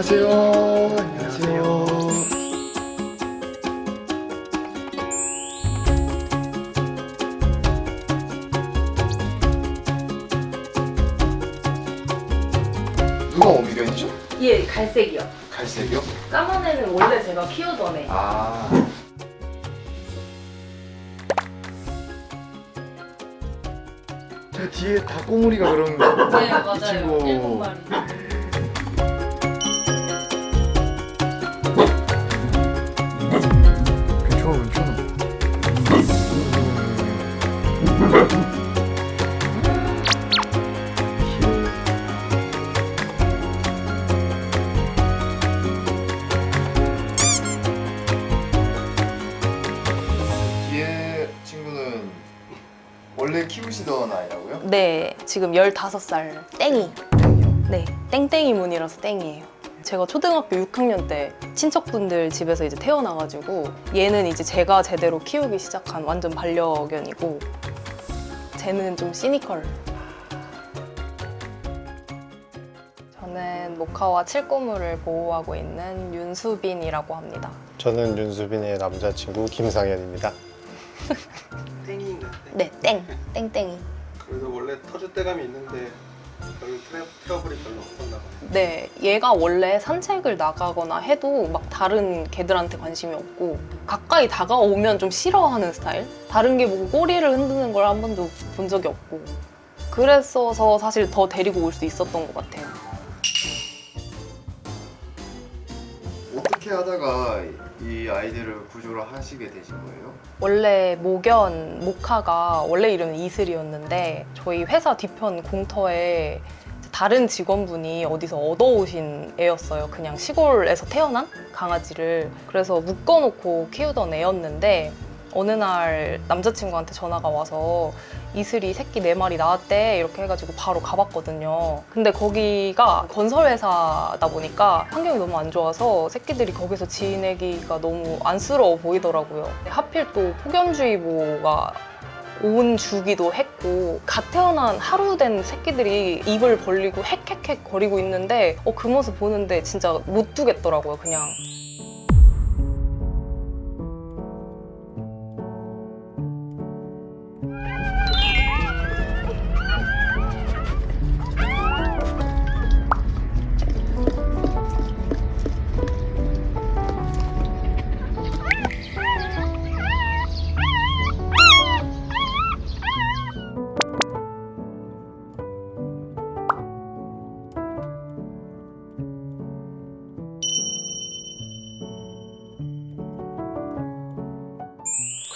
안녕하세요. 갈색이요. 갈색이요? 까만 애는 원래 제가 키우던 애. 아. 저 뒤에 닭고무리가 그런 거. 네, 이 맞아요. 친구. 일곱 마리. 원래 키우시던 아이라고요? 네, 지금 15살 땡이. 네, 땡땡이 문이라서 땡이에요. 제가 초등학교 6학년 때 친척분들 집에서 이제 태어나가지고 얘는 이제 제가 제대로 키우기 시작한 완전 반려견이고 쟤는 좀 시니컬. 저는 모카와 칠꼬무를 보호하고 있는 윤수빈이라고 합니다. 저는 윤수빈의 남자친구 김상현입니다. 네, 땡, 땡땡이. 그래도 원래 터줏대감이 있는데 별로 트러, 트러블이 별로 없었나 봐요 네, 얘가 원래 산책을 나가거나 해도 막 다른 개들한테 관심이 없고 가까이 다가오면 좀 싫어하는 스타일? 다른 개 보고 꼬리를 흔드는 걸 한 번도 본 적이 없고 그랬어서 사실 더 데리고 올 수 있었던 것 같아요. 어떻게 하다가 이 아이들을 구조를 하시게 되신 거예요? 원래 모견 모카가 원래 이름은 이슬이었는데 저희 회사 뒤편 공터에 다른 직원분이 어디서 얻어오신 애였어요. 그냥 시골에서 태어난 강아지를. 그래서 묶어놓고 키우던 애였는데 어느 날 남자친구한테 전화가 와서 이슬이 새끼 네 마리 낳았대 이렇게 해가지고 바로 가봤거든요. 근데 거기가 건설회사다 보니까 환경이 너무 안 좋아서 새끼들이 거기서 지내기가 너무 안쓰러워 보이더라고요. 하필 또 폭염주의보가 온 주기도 했고 갓 태어난 하루 된 새끼들이 입을 벌리고 헥헥헥 거리고 있는데 어, 그 모습 보는데 진짜 못 두겠더라고요 그냥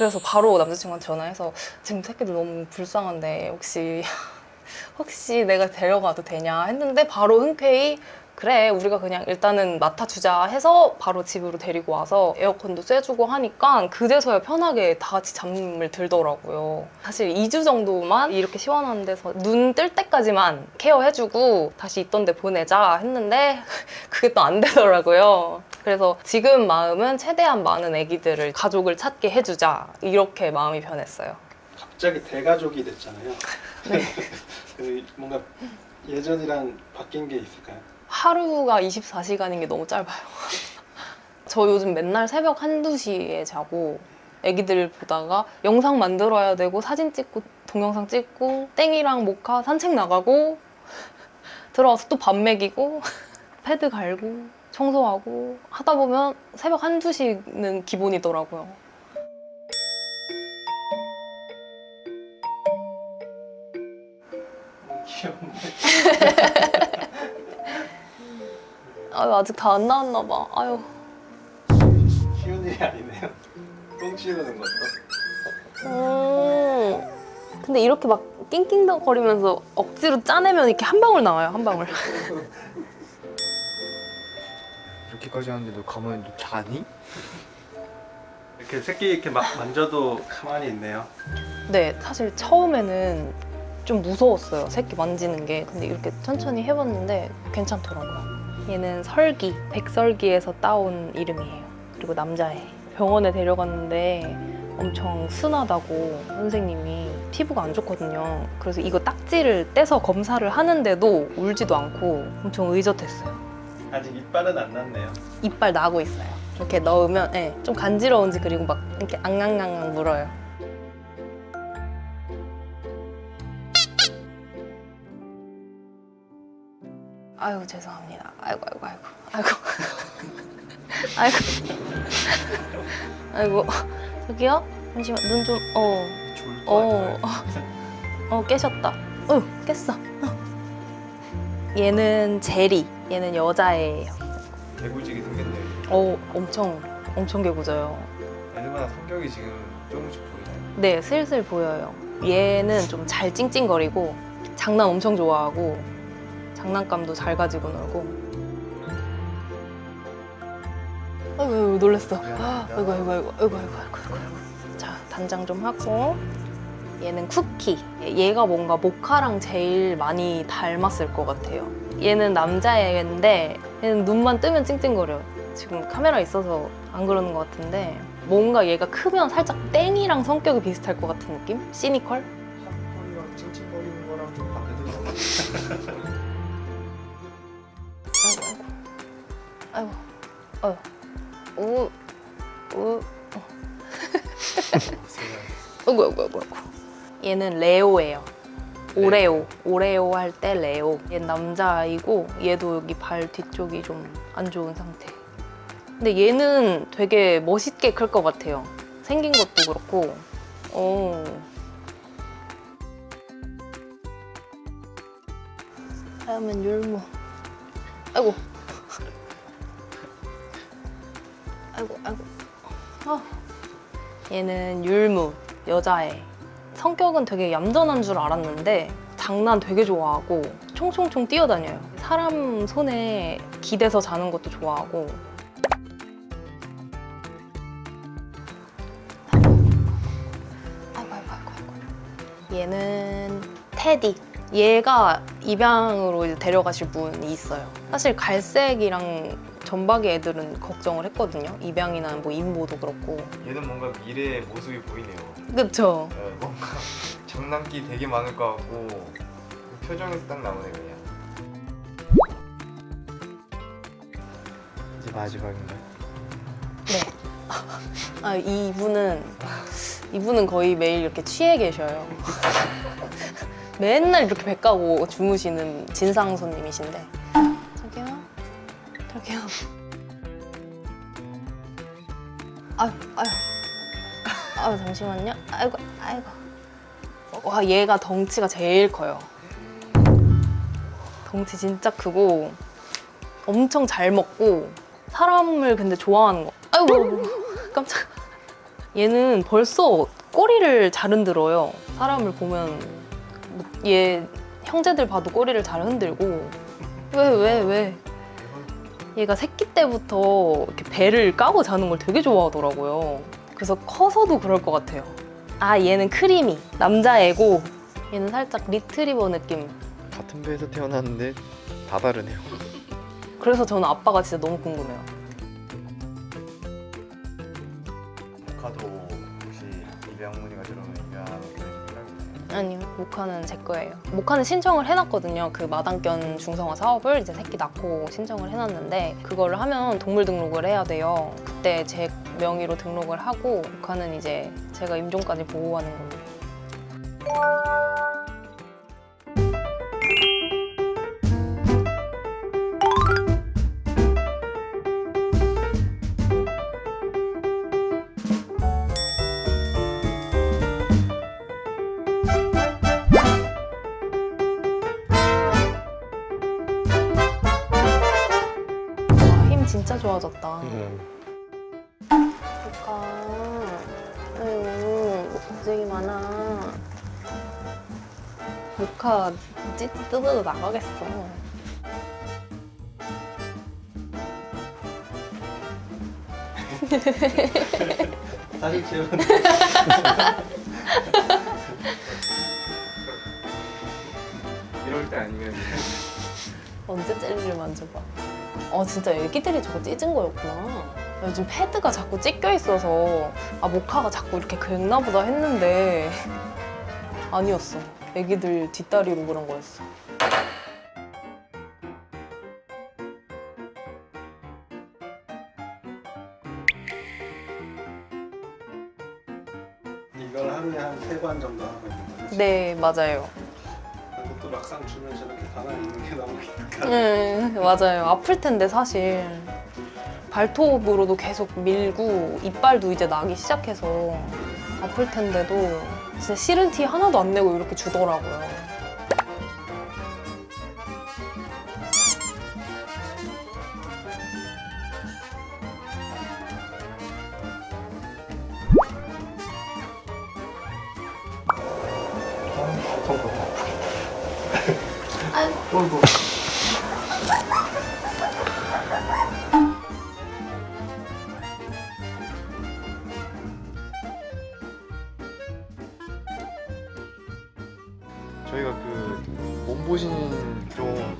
그래서 바로 남자친구한테 전화해서 지금 새끼들 너무 불쌍한데 혹시 혹시 내가 데려가도 되냐 했는데 바로 흔쾌히 그래 우리가 그냥 일단은 맡아주자 해서 바로 집으로 데리고 와서 에어컨도 쐬주고 하니까 그제서야 편하게 다 같이 잠을 들더라고요. 사실 2주 정도만 이렇게 시원한 데서 눈 뜰 때까지만 케어해주고 다시 있던 데 보내자 했는데 그게 또 안 되더라고요 그래서 지금 마음은 최대한 많은 아기들을 가족을 찾게 해주자 이렇게 마음이 변했어요 갑자기 대가족이 됐잖아요 네. 그 뭔가 예전이랑 바뀐 게 있을까요? 하루가 24시간인 게 너무 짧아요. 저 요즘 맨날 새벽 한두 시에 자고 애기들 보다가 영상 만들어야 되고 사진 찍고 동영상 찍고 땡이랑 모카 산책 나가고 들어와서 또 밥 먹이고 패드 갈고 청소하고 하다 보면 새벽 한두 시는 기본이더라고요. 귀엽네 아유 아직 다 안 나왔나 봐. 아유. 쉬운 일이 아니네요 똥 치우는 것도 음. 근데 이렇게 막 낑낑거리면서 억지로 짜내면 이렇게 한 방울 나와요, 한 방울. 이렇게까지 하는데 너 가만히 너 자니? 이렇게 새끼 이렇게 막 만져도 가만히 있네요 네, 사실 처음에는 좀 무서웠어요. 새끼 만지는 게. 근데 이렇게 천천히 해봤는데 괜찮더라고요. 얘는 설기, 백설기에서 따온 이름이에요. 그리고 남자애. 병원에 데려갔는데 엄청 순하다고 선생님이 피부가 안 좋거든요. 그래서 이거 딱지를 떼서 검사를 하는데도 울지도 않고 엄청 의젓했어요. 아직 이빨은 안 났네요. 이빨 나고 있어요. 이렇게 넣으면 예, 좀 간지러운지 그리고 막 이렇게 앙앙앙앙 물어요. 아이고 죄송합니다. 아이고 아이고 아이고 아이고 아이고 아이고 저기요 잠시만 눈 좀 어. 좋을 어, 어 깨셨다. 어 깼어. 어. 얘는 제리. 얘는 여자애예요. 개구지게 생겼네요. 어 엄청 엄청 개구져요. 얘네마다 성격이 지금 조금씩 보이나요? 네 슬슬 보여요. 얘는 좀 잘 찡찡거리고 장난 엄청 좋아하고 장난감도 잘 가지고 놀고. 아이고 아이고, 놀랐어. 미안합니다. 아이고 아이고 아이고 아이고 아이고 아이고 아이고. 자 단장 좀 하고 얘는 쿠키. 얘가 뭔가 모카랑 제일 많이 닮았을 것 같아요. 얘는 남자애인데 얘는 눈만 뜨면 찡찡거려. 지금 카메라 있어서 안 그러는 것 같은데 뭔가 얘가 크면 살짝 땡이랑 성격이 비슷할 것 같은 느낌? 시니컬? 샤프리랑 찡찡거리는 거랑 좀 반대더라고요. 아이고 아이고 아이고 우, 우. 아이고 아이고 아이고 아이고 얘는 레오예요. 오레오. 오레오 할 때 레오. 얘는 남자아이고 얘도 여기 발 뒤쪽이 좀 안 좋은 상태. 근데 얘는 되게 멋있게 클 것 같아요. 생긴 것도 그렇고. 어. 하얀면 율무. 아이고. 아이고 아이고. 아. 얘는 율무 여자애 성격은 되게 얌전한 줄 알았는데 장난 되게 좋아하고 총총총 뛰어다녀요. 사람 손에 기대서 자는 것도 좋아하고. 얘는 테디. 얘가 입양으로 데려가실 분이 있어요. 사실 갈색이랑 전박이 애들은 걱정을 했거든요. 입양이나 뭐 임보도 그렇고. 얘는 뭔가 미래의 모습이 보이네요. 그쵸 네, 뭔가 장난기 되게 많을 것 같고 그 표정에서 딱 나오네 그냥. 이제 마지막인가요? 아 이분은 이분은 거의 매일 이렇게 취해 계셔요. 맨날 이렇게 배 까고 주무시는 진상 손님이신데 저기요 저기요 아유 아유 아유 잠시만요. 아이고 아이고. 와 얘가 덩치가 제일 커요. 덩치 진짜 크고 엄청 잘 먹고 사람을 근데 좋아하는 거. 아이고 깜짝. 얘는 벌써 꼬리를 잘 흔들어요. 사람을 보면 뭐얘 형제들 봐도 꼬리를 잘 흔들고. 왜 왜 왜, 얘가 새끼 때부터 이렇게 배를 까고 자는 걸 되게 좋아하더라고요 그래서 커서도 그럴 것 같아요 아 얘는 크리미 남자애고 얘는 살짝 리트리버 느낌 같은 배에서 태어났는데 다 다르네요. 그래서 저는 아빠가 진짜 너무 궁금해요 모카도 혹시 입양 문의가 들어오면 입양을 생각이네요. 아니요, 모카는 제 거예요. 모카는 신청을 해놨거든요. 그 마당견 중성화 사업을 이제 새끼 낳고 신청을 해놨는데 그거를 하면 동물 등록을 해야 돼요. 그때 제 명의로 등록을 하고 모카는 이제 제가 임종까지 보호하는 걸로. 와, 힘 진짜 좋아졌다. 음, 고, 고생이 많아. 모카 찌 뜯어도 나가겠어. 사진 찍은 이럴 때 아니면 언제 젤리를 만져봐? 어 진짜 애기들이 저거 찢은 거였구나. 요즘 패드가 자꾸 찢겨 있어서 아 모카가 자꾸 이렇게 긁나 보다 했는데 아니었어. 애기들 뒷다리로 그런 거였어. 이걸 하루에 한 세 번 정도 하고 있는 거지. 네 맞아요. 그것도 막상 주면 저렇게 가만히 있는 게 너무 힘들어. 네 맞아요. 아플 텐데 사실 발톱으로도 계속 밀고 이빨도 이제 나기 시작해서 아플 텐데도 진짜 싫은 티 하나도 안 내고 이렇게 주더라고요. 저희가 그 몸보신 좀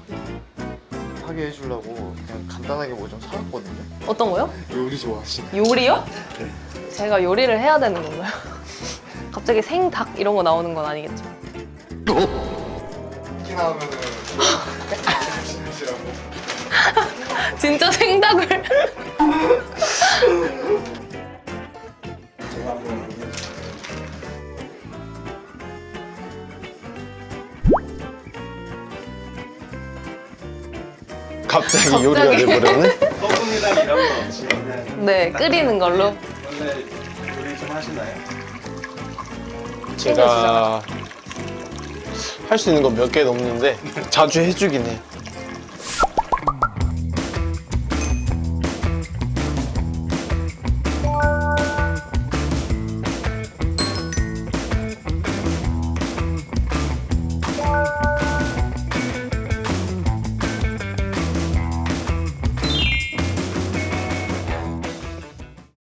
하게 해주려고 그냥 간단하게 뭐 좀 사왔거든요. 어떤 거요? 요리 좋아하시는. 요리요? 제가 요리를 해야 되는 건가요? 갑자기 생닭 이런 거 나오는 건 아니겠죠? 특히 나오면은 조심하시라고. 진짜 생닭을 갑자기 요리가 돼버렸네. 소금이랑 이런 거 없이 그냥 네 끓이는 걸로 원래 요리 좀 하시나요? 제가 할 수 있는 건 몇 개 넘는데 자주 해주긴 해요.